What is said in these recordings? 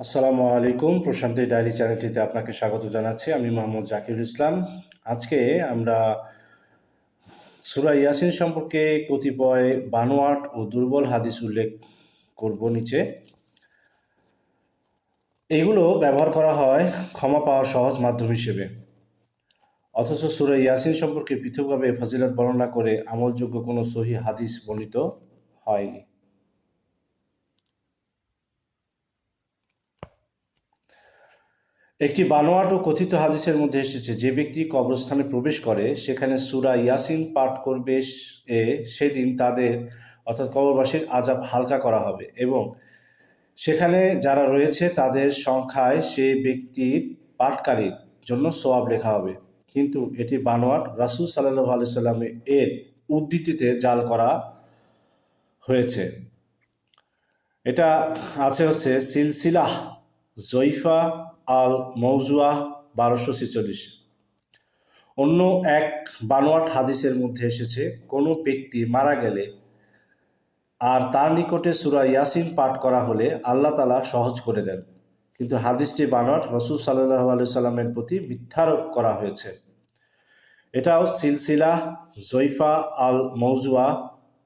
আসসালামু আলাইকুম। প্রশান্তি ডায়েরি চ্যানেলটিতে আপনাকে স্বাগত জানাচ্ছি। আমি মোহাম্মদ জাকির ইসলাম। আজকে আমরা সুরা ইয়াসিন সম্পর্কে কতিপয় বানোয়াট ও দুর্বল হাদিস উল্লেখ করব নিচে। এগুলো ব্যবহার করা হয় ক্ষমা পাওয়ার সহজ মাধ্যম হিসেবে। অথচ সুরা ইয়াসিন সম্পর্কে পৃথকভাবে ফজিলত বর্ণনা করে আমলযোগ্য কোনো সহি হাদিস বর্ণিত হয়নি। একটি বানোয়াট ও কথিত হাদিসের মধ্যে এসেছে, যে ব্যক্তি কবরস্থানে প্রবেশ করে, সেখানে সুরা ইয়াসিন পাঠ করবে, এ সেদিন তাদের, অর্থাৎ কবরবাসীর আজাব হালকা করা হবে এবং সেখানে যারা রয়েছে তাদের সংখ্যায় সে ব্যক্তির পাঠকারীর জন্য সোয়াব লেখা হবে। কিন্তু এটি বানোয়াট রাসুল সাল্লাহ আলি সাল্লামে এর উদ্ধৃতিতে জাল করা হয়েছে। এটা আছে হচ্ছে সিলসিলাহ জৈফা আল মৌজুয়া বারোশো ছেচল্লিশ। অন্য এক বানোয়াট হাদিসের মধ্যে এসেছে, কোনো ব্যক্তি মারা গেলে আর তার নিকটে সুরা ইয়াসিন পাঠ করা হলে আল্লাহ তালা সহজ করে দেন। কিন্তু হাদিসটি বানোয়াট রসুল সাল্লাহ আলু সাল্লামের প্রতি মিথ্যারোপ করা হয়েছে। এটাও সিলসিলা জৈফা আল মৌজুয়া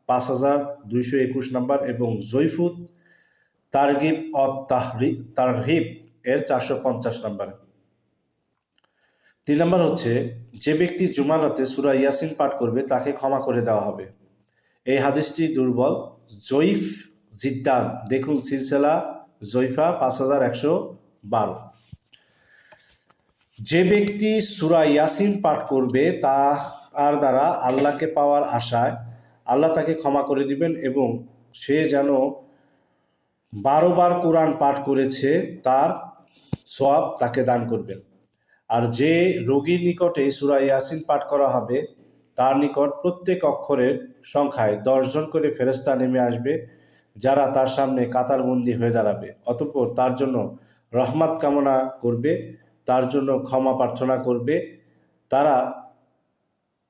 পাঁচ হাজার দুইশো একুশ নম্বর এবং জৈফুত তারগিব অ তাহরি তারহিব এর চারশো পঞ্চাশ নম্বর। তিন নম্বর হচ্ছে, যে ব্যক্তি জুমার রাতে সুরা ইয়াসিন পাঠ করবে, তাকে ক্ষমা করে দেওয়া হবে। এই হাদিসটি দুর্বল। জৈফ জিদ্দান, দেখুন সিলসিলা জৈফা পাঁচ হাজার একশো বারো। যে ব্যক্তি সুরা ইয়াসিন পাঠ করবে তা আর দ্বারা আল্লাহকে পাওয়ার আশায় আল্লাহ তাকে ক্ষমা করে দিবেন এবং সে যেন বারো বার কোরআন পাঠ করেছে, তার সব তাকে দান করবেন। আর যে রোগীর নিকটে সুরা ইয়াসিন পাঠ করা হবে, তার নিকট প্রত্যেক অক্ষরের সংখ্যায় দশজন করে ফেরস্তা নেমে আসবে, যারা তার সামনে কাতারবন্দি হয়ে দাঁড়াবে। অতঃপর তার জন্য রহমত কামনা করবে, তার জন্য ক্ষমা প্রার্থনা করবে, তারা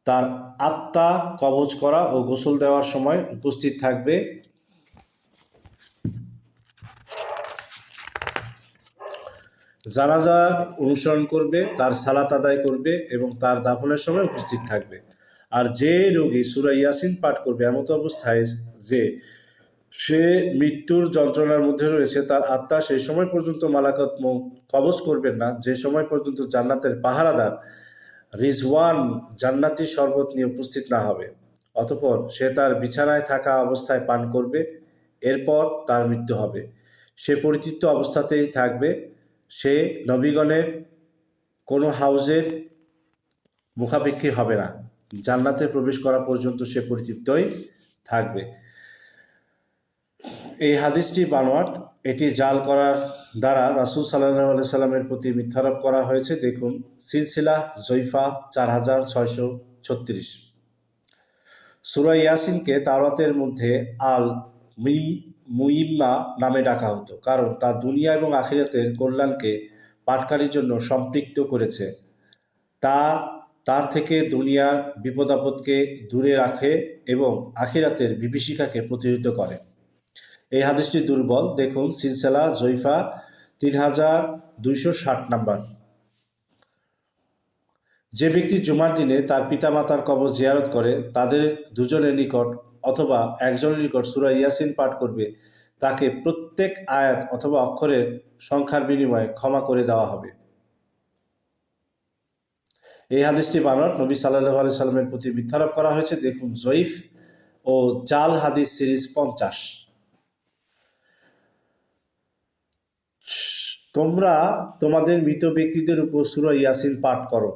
তার আত্মা কবজ করা ও গোসল দেওয়ার সময় উপস্থিত থাকবে। জানাজার অনুসরণ করবে, তার সালাত আদায় করবে এবং তার দাফনের সময় উপস্থিত থাকবে। আর যে রোগী সুরা ইয়াসিন পাঠ করবে এমত অবস্থায় যে সে মৃত্যুর যন্ত্রণার মধ্যে রয়েছে, তার আত্মা সেই সময় পর্যন্ত মালাকত কবজ করবেন না। যে সময় পর্যন্ত জান্নাতের পাহারাদার, রিজওয়ান জান্নাতি শরবত নিয়ে উপস্থিত না হবে, অতপর সে তার বিছানায় থাকা অবস্থায় পান করবে, এরপর তার মৃত্যু হবে। সে পরিচিত অবস্থাতেই থাকবে। সে নবীগণের কোনো হাউজের মুখাপেক্ষী হবে না। জান্নাতে প্রবেশ করা পর্যন্ত সে পরিতৃপ্তই থাকবে। এই হাদিসটি বানোয়াট, এটি জাল করার দ্বারা রাসুল সাল্লাহ সাল্লামের প্রতি মিথ্যারোপ করা হয়েছে। দেখুন, সিলসিলা জৈফা চার হাজার ছয়শো ছত্রিশ। সুরা ইয়াসিনকে তাওরাতের মধ্যে আল মিম মুইম্মা নামে ডাকা হতো, কারণ তা দুনিয়া এবং আখিরাতের কল্যাণকে পাটকারীর জন্য সম্পৃক্ত করেছে। তা, তার থেকে দুনিয়ার বিপদাপদকে দূরে রাখে এবং আখিরাতের বিভীষিকাকে প্রতিহিত করে। এই হাদিসটি দুর্বল। দেখুন, সিলসেলা জৈফা তিন হাজার দুইশো ষাট নাম্বার। যে ব্যক্তি জুমার দিনে তার পিতামাতার কবর জিয়ারত করে, তাদের দুজনের নিকট অথবা একজনের নিকট সুরা ইয়াসিন পাঠ করবে, তাকে প্রত্যেক আয়াত অথবা অক্ষরের সংখ্যার বিনিময়ে ক্ষমা করে দেওয়া হবে। এই হাদিসটি বানর নবী সাল্লাহ আলি সাল্লামের প্রতি মিথ্যারোপ করা হয়েছে। দেখুন, জয়ীফ ও জাল হাদিস সিরিজ পঞ্চাশ। তোমরা তোমাদের মৃত ব্যক্তিদের উপর সুরা ইয়াসিন পাঠ করো।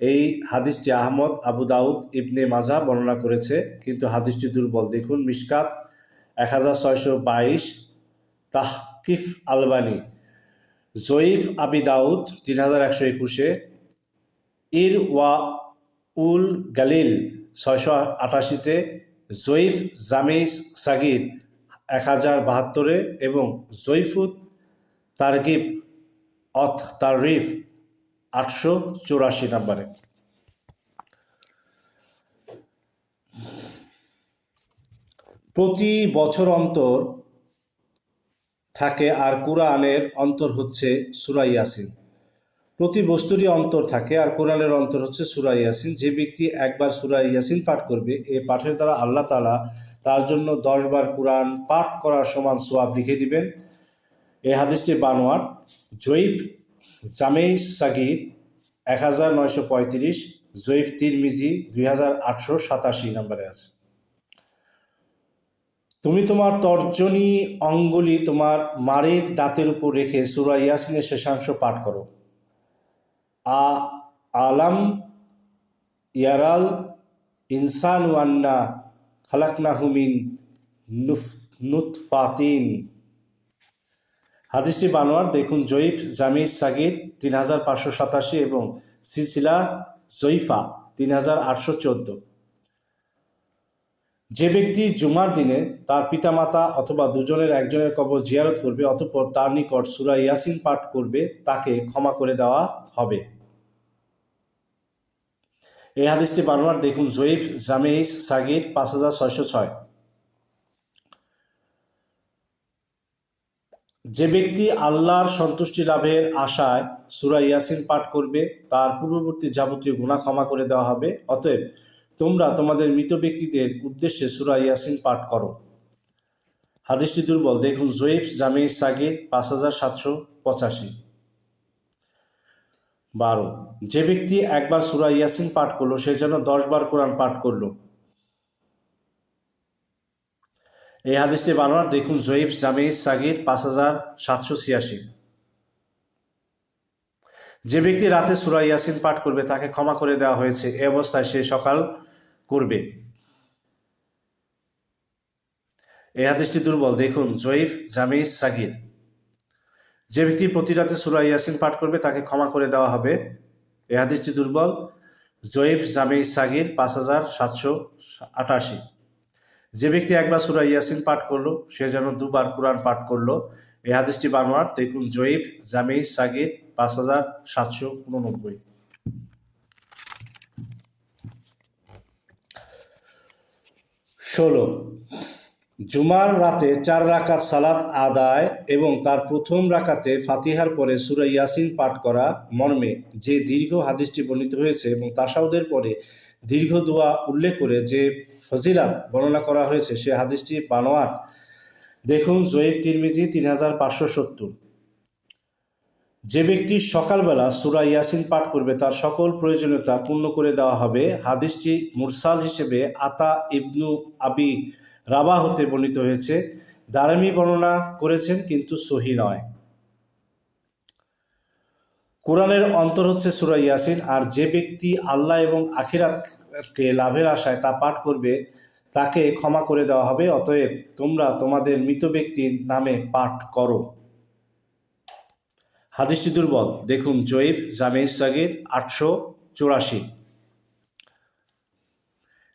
এই হাদিসটি আহমদ, আবু দাউদ, ইবনে মাজা বর্ণনা করেছে, কিন্তু হাদিসটি দুর্বল। দেখুন, মিসকাত এক হাজার ছয়শো বাইশ, তাহকিফ আলবানি, জয়ীফ আবি দাউদ, তিন হাজার একশো একুশে, ইর ওয়া উল গালিল, ছয়শো আটাশিতে, জয়ীফ জামিস সাগির এক হাজার বাহাত্তরে এবং জয়ফুত তারগিব অথ তারিফ আটশো চৌরাশি নম্বরে। প্রতি বছর অন্তর থাকে আর কোরআনের অন্তর হচ্ছে সুরা ইয়াসিন। প্রতি বস্তুরই অন্তর থাকে আর কোরআনের অন্তর হচ্ছে সুরা ইয়াসিন। যে ব্যক্তি একবার সুরা ইয়াসিন পাঠ করবে, এ পাঠের দ্বারা আল্লাহ তালা তার জন্য দশবার কোরআন পাঠ করার সমান সোয়াব লিখে দিবেন। এই হাদিসটি বানোয়ার জয়ীফ জামেই সাগির এক হাজার নয়শো পঁয়ত্রিশ জয়ীফ তিরমিজি, দুই হাজার আটশো সাতাশি নম্বরে আছে। তুমি তোমার তর্জনী অঙ্গুলি তোমার মারের দাঁতের উপর রেখে সুরা ইয়াসিনের শেষাংশ পাঠ করো। আ আলাম ইয়ারাল ইনসান ওয়ান্না খালাকনাহুমিন নুফ, নুতফাতিন। হাদিসটি বানোয়ার, দেখুন জয়ীফ জামিজ সাগির তিন হাজার পাঁচশো সাতাশি এবং সিলসিলা, জয়ীফা, তিন হাজার আটশো চোদ্দ। যে ব্যক্তি জুমার দিনে তার পিতামাতা অথবা দুজনের একজনের কবর জিয়ারত করবে, অতঃপর তার নিকট সুরা ইয়াসিন পাঠ করবে, তাকে ক্ষমা করে দেওয়া হবে। এই হাদিসটি বারবার দেখুন জয়ীফ জামেইস সাগির পাঁচ হাজার ছয়শো ছয়। যে ব্যক্তি আল্লাহর সন্তুষ্টি লাভের আশায় সুরা ইয়াসিন পাঠ করবে, তার পূর্ববর্তী যাবতীয় গুণা ক্ষমা করে দেওয়া হবে। অতএব তোমরা তোমাদের মৃত ব্যক্তিদের উদ্দেশ্যে সুরা ইয়াসিন পাঠ করো। হাদিসটি দুর্বল। দেখুন জয়ীফ জামির সাগির পাঁচ হাজার সাতশো পঁচাশি। বারো। যে ব্যক্তি একবার সুরা ইয়াসিন পাঠ করল, সে যেন দশ বার কোরআন পাঠ করল। এই হাদিসটি বানোয়ার, দেখুন জয়ীফ জামির সাগির, পাঁচ হাজার সাতশো ছিয়াশি। যে ব্যক্তি রাতে সুরা ইয়াসিন পাঠ করবে, তাকে ক্ষমা করে দেওয়া হয়েছে, এ অবস্থায় সে সকাল করবে। এই হাদিসটি দুর্বল, দেখুন জয়ীফ জামিস সাগির। যে ব্যক্তি প্রতি রাতে সুরা ইয়াসিন পাঠ করবে, তাকে ক্ষমা করে দেওয়া হবে এই হাদিসটি দুর্বল। জয়ীফ জামিস সাগির, পাঁচ হাজার সাতশো আটাশি। যে ব্যক্তি একবার সুরা ইয়াসিন পাঠ করল, সে যেন দুবার কোরআন পাঠ করল। এই হাদিসটি বানোয়ার দেখুন জয়ীফ জামিস সাগির পাঁচ হাজার সাতশো উননব্বই। ষোলো, জুমার রাতে চার রাকাত সালাত আদায় এবং তার প্রথম রাকাতে ফাতিহার পরে সুরা ইয়াসিন পাঠ করা মর্মে যে দীর্ঘ হাদিসটি বর্ণিত হয়েছে এবং তাসাউদের পরে দীর্ঘ দোয়া উল্লেখ করে যে ফজিলাত বর্ণনা করা হয়েছে। সে হাদিসটি বানোয়ার। দেখুন জয়ীব তিরমিজি তিন হাজার পাঁচশো সত্তর। যে ব্যক্তি সকালবেলা সুরা ইয়াসিন পাঠ করবে, তার সকল প্রয়োজনীয়তা পূর্ণ করে দেওয়া হবে। হাদিসটি মুরসাল হিসেবে আতা ইবনু আবি রাবা হতে বর্ণিত হয়েছে। দারামি বর্ণনা করেছেন, কিন্তু সহি নয়। কোরআনের অন্তর হচ্ছে সুরা ইয়াসিন, আর যে ব্যক্তি আল্লাহ এবং আখিরাতকে লাভের আশায় তা পাঠ করবে, তাকে ক্ষমা করে দেওয়া হবে, অতএব তোমরা তোমাদের মৃত ব্যক্তির নামে পাঠ করো। হাদিসটি দুর্বল। দেখুন জয়ীব জামির সাগির আটশো চুরাশি।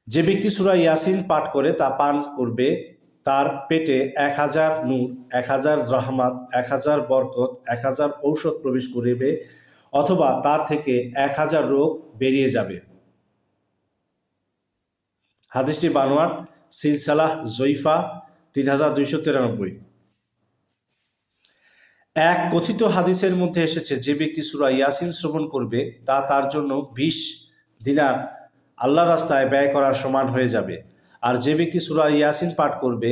যে ব্যক্তি সুরা ইয়াসিন পাঠ করে তা পান করবে, তার পেটে এক হাজার নূর, এক হাজার রহমাত, এক হাজার বরকত, এক হাজার ঔষধ প্রবেশ করিবে, অথবা তার থেকে এক হাজার রোগ বেরিয়ে যাবে। হাদিসটি বানোয়াট সিলসালাহ জৈফা, তিন হাজার দুইশো তিরানব্বই। এক কথিত হাদিসের মধ্যে এসেছে, যে ব্যক্তি সুরা ইয়াসিন শ্রবণ করবে, তা তার জন্য বিশ দিনার আল্লাহ রাস্তায় ব্যয় করার সমান হয়ে যাবে। আর যে ব্যক্তি সুরা ইয়াসিন পাঠ করবে,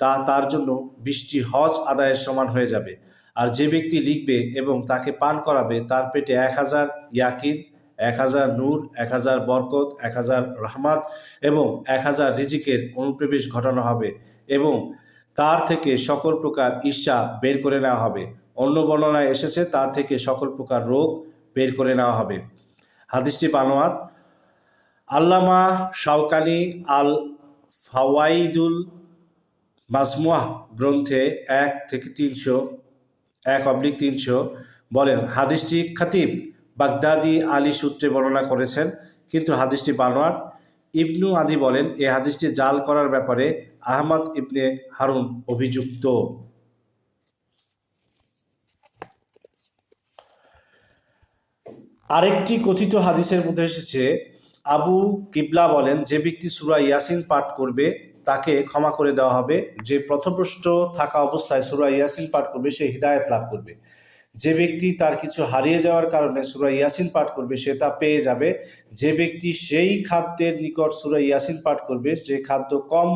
তা তার জন্য বিশটি হজ আদায়ের সমান হয়ে যাবে। আর যে ব্যক্তি লিখবে এবং তাকে পান করাবে, তার পেটে এক হাজার ইয়াকিন এক হাজার নূর, এক হাজার বরকত, এক হাজার রহমাত এবং এক হাজার রিজিকের অনুপ্রবেশ ঘটানো হবে এবং তার থেকে সকল প্রকার ঈর্ষা বের করে নেওয়া হবে। অন্য বর্ণনায় এসেছে, তার থেকে সকল প্রকার রোগ বের করে নেওয়া হবে। হাদিসটি বানোয়াত। আল্লামা শাওকানি আল ফাওয়াইদুল মাজমুয়াহ গ্রন্থে এক থেকে তিনশো, এক অব্লিক তিনশো বলেন, হাদিসটি খাতিব বাগদাদি আলী সূত্রে বর্ণনা করেছেন, কিন্তু হাদিসটি বানোয়ার। ইবনু আদি বলেন, এ হাদিসটি জাল করার ব্যাপারে আহমদ ইবনে হারুন অভিযুক্ত। আরেকটি কথিত হাদিসের মধ্যে এসেছে, আবু কিবলা বলেন, যে ব্যক্তি সুরা ইয়াসিন পাঠ করবে, তাকে ক্ষমা করে দেওয়া হবে। যে প্রথমপৃষ্ট থাকা অবস্থায় সুরা ইয়াসিন পাঠ করবে, সে হৃদায়ত লাভ করবে। যে ব্যক্তি তার কিছু হারিয়ে যাওয়ার কারণে সুরা ইয়াসিন পাঠ করবে, সে তা পেয়ে যাবে। যে ব্যক্তি সেই খাদ্যের নিকট সুরা ইয়াসিন পাঠ করবে, যে খাদ্য কম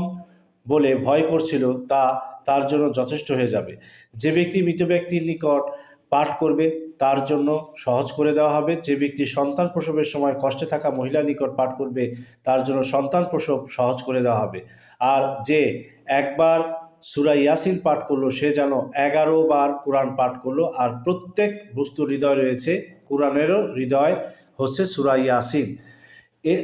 বলে ভয় করছিল, তা তার জন্য যথেষ্ট হয়ে যাবে। যে ব্যক্তি মৃত ব্যক্তির নিকট পাঠ করবে, তার জন্য সহজ করে দেওয়া হবে। যে ব্যক্তি সন্তান প্রসবের সময় কষ্টে থাকা মহিলা নিকট পাঠ করবে, তার জন্য সন্তান প্রসব সহজ করে দেওয়া হবে। আর যে একবার সুরা ইয়াসিন পাঠ করল, সে যেন এগারো বার কোরআন পাঠ করল, আর প্রত্যেক বস্তুর হৃদয় রয়েছে, কোরআনেরও হৃদয় হচ্ছে সুরা ইয়াসিন। এ,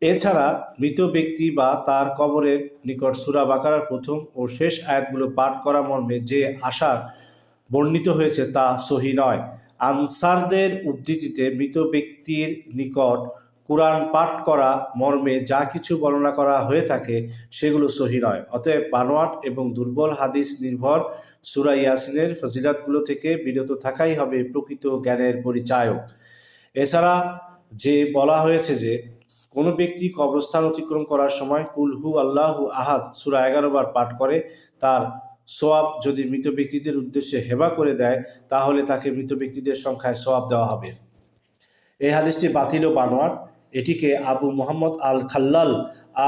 এছাড়া মৃত ব্যক্তি বা তার কবরের নিকট সুরা বাকারার প্রথম ও শেষ আয়াতগুলো পাঠ করা মর্মে যে আশার বর্ণিত হয়েছে তা সহি নয়। আনসারদের উদ্ধৃতিতে মৃত ব্যক্তির নিকট কোরআন পাঠ করা, মর্মে যা কিছু বর্ণনা করা হয়ে থাকে, সেগুলো সহি নয়। অতএব বানোয়াট এবং দুর্বল হাদিস নির্ভর সুরা ইয়াসিনের ফজিলাতগুলো থেকে বিরত থাকাই হবে প্রকৃত জ্ঞানের পরিচায়ক। এছাড়া যে বলা হয়েছে যে, কোনো ব্যক্তি কবরস্থান অতিক্রম করার সময় কুলহু আল্লাহু আহাদ সুরা এগারো বার পাঠ করে, তার সোয়াব যদি মৃত ব্যক্তিদের উদ্দেশ্যে হেবা করে দেয়, তাহলে তাকে মৃত ব্যক্তিদের সংখ্যায় সোয়াব দেওয়া হবে। এই হাদিসটি বাতিল ও বানোয়ার এটিকে আবু মোহাম্মদ আল খাল্লাল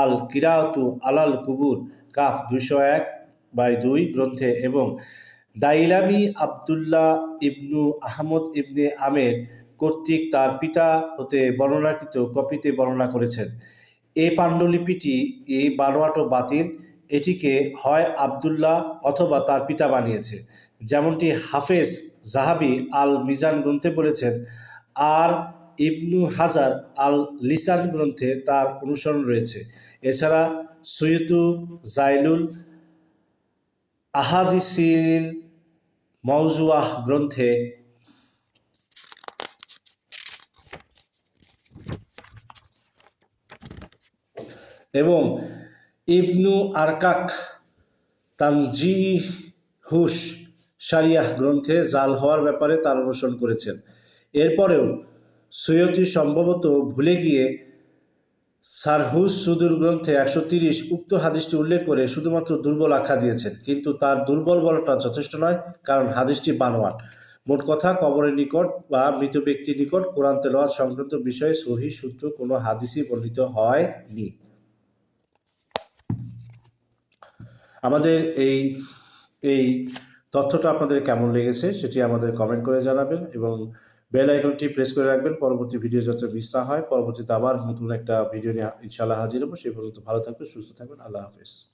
আল কিরাতু আলাল কুবুর, কাফ দুইশো এক বাই দুই গ্রন্থে এবং দাইলামি আবদুল্লাহ ইবনু আহমদ ইবনে আমের কর্তৃক তার পিতা হতে বর্ণনাকৃত কপিতে বর্ণনা করেছেন। এই পাণ্ডুলিপিটি এই বানোয়াট ও বাতিল, এটিকে হয় আবদুল্লাহ অথবা তার পিতা বানিয়েছে। যেমনটি হাফেজ জাহাবি আল মিজান গ্রন্থে বলেছেন, আর ইবনু হাজার আল লিসান গ্রন্থে তার অনুসরণ রয়েছে। এছাড়া সৈয়দু জাইলুল আহাদিসিল মৌজুয়াহ গ্রন্থে এবং ইবনু আরকাক তানজি হুস সারিয়াহ গ্রন্থে জাল হওয়ার ব্যাপারে তার অনুসরণ করেছেন। এরপরেও সৈয়দটি সম্ভবত ভুলে গিয়ে সারহুস সুদূর গ্রন্থে একশো তিরিশ উক্ত হাদিসটি উল্লেখ করে শুধুমাত্র দুর্বল আখ্যা দিয়েছেন। কিন্তু তার দুর্বল বলাটা যথেষ্ট নয়, কারণ হাদিসটি বানোয়াট। মোট কথা, কবরের নিকট বা মৃত ব্যক্তির নিকট কোরআন তেলাওয়াত সংক্রান্ত বিষয়ে সহি সূত্র কোনো হাদিসই বর্ণিত হয়নি। আমাদের এই এই তথ্যটা আপনাদের কেমন লেগেছে সেটি আমাদের কমেন্ট করে জানাবেন এবং বেল আইকনটি প্রেস করে রাখবেন। পরবর্তী ভিডিও যাতে মিস না হয়, পরবর্তীতে আবার নতুন একটা ভিডিও নিয়ে ইনশাআল্লাহ হাজির হব। সেই পর্যন্ত ভালো থাকবেন, সুস্থ থাকবেন। আল্লাহ হাফেজ।